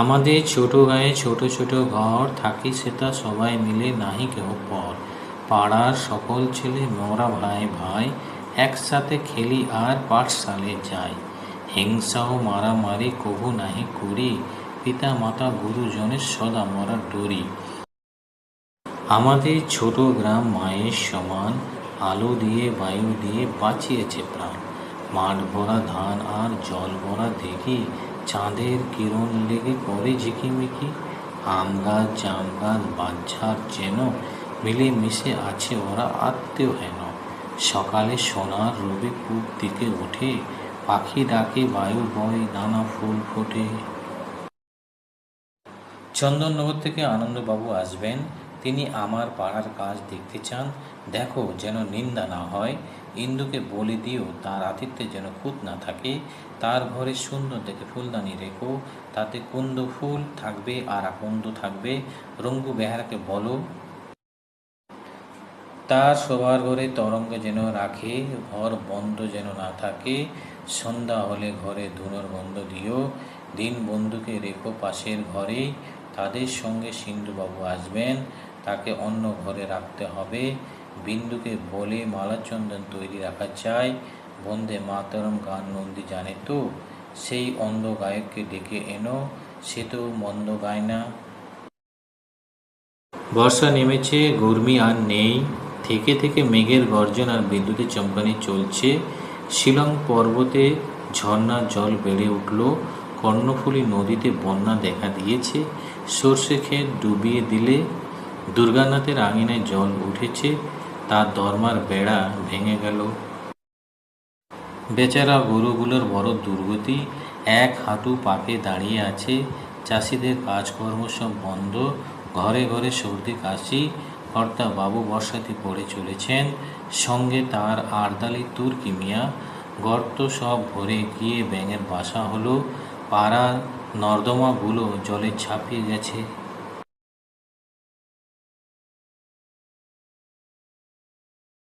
আমাদের ছোট গায়ে ছোট ছোট ঘর থাকি সেটা সবাই মিলে নাহি কেহ পর। পাড়ার সকল ছেলে, মোরা ভাই ভাই, একসাথে খেলি আর পাঠশালে যাই। হিংসা ও মারামারি কভু নাহি করি পিতা মাতা গুরুজনের সদা মরা ডরি। আমাদের ছোট গ্রাম মায়ের সমান, আলো দিয়ে, বায়ু দিয়ে বাঁচিয়েছে প্রাণ। মাঠ ভরা ধান আর জল ভরা দেখি চাঁদের কিরণ লেগে পড়ে ঝিকিমিকি। আম গাছ, জাম গাছ বাচ্চার যেন মিলে মিশে আছে ওরা আত্মীয় হেন। সকালে সোনার রবি পূব দিকে ওঠে, পাখি ডাকে, বায়ু বয়, নানা ফুল ফোটে। চন্দননগর থেকে আনন্দবাবু আসবেন। তিনি আমার পাড়ার কাজ দেখতে চান, দেখো যেন নিন্দা না হয়। ইন্দুকে বলে দিও, তার আতিথ্যে যেন খুঁত না থাকে। তার ঘরে সুন্দর দেখে ফুলদানি রেখো, তাতে কুন্দ ফুল থাকবে আর আকন্দ থাকবে। রঙ্গু বেহারাকে বলো, তার শোবার ঘরে তরঙ্গ যেন রাখে, ঘর বন্ধ যেন না থাকে। সন্ধ্যা হলে ঘরে ধুনোর গন্ধ দিও, দিন বন্ধুকে রেখো পাশের ঘরে। তাদের সঙ্গে সিন্ধুবাবু আসবেন তাকে অন্য ঘরে রাখতে হবে। বিন্দুকে বলে মালাচন্দন তৈরি রাখা চাই। বন্দে মাতরম গান নন্দী জানে তো। সেই অন্ধ গায়ককে ডেকে এনো। সে তো মন্দ গায় না। বর্ষা নেমেছে, গরমি আর নেই। থেকে থেকে মেঘের গর্জন আর বিদ্যুতের চমকানি চলছে। শিলং পর্বতে ঝর্ণার জল বেড়ে উঠল। কর্ণফুলী নদীতে বন্যা দেখা দিয়েছে। সর্ষে ক্ষেত ডুবিয়ে দিলে দুর্গানাথের আঙিনায় জল উঠেছে তার দরমার বেড়া ভেঙে গেল। বেচারা গরুগুলোর বড় দুর্গতি, এক হাঁটু পাকে দাঁড়িয়ে আছে, চাষিদের কাজকর্ম সব বন্ধ, ঘরে ঘরে সর্দি কাশি, কর্তা বাবু বর্ষাতে পড়ে চলেছেন, সঙ্গে তার আরদালি তুর্কি মিয়া, গর্ত সব ভরে গিয়ে ব্যাঙের বাসা হলো, পাড়ার নর্দমাগুলো জলে ছাপিয়ে গেছে।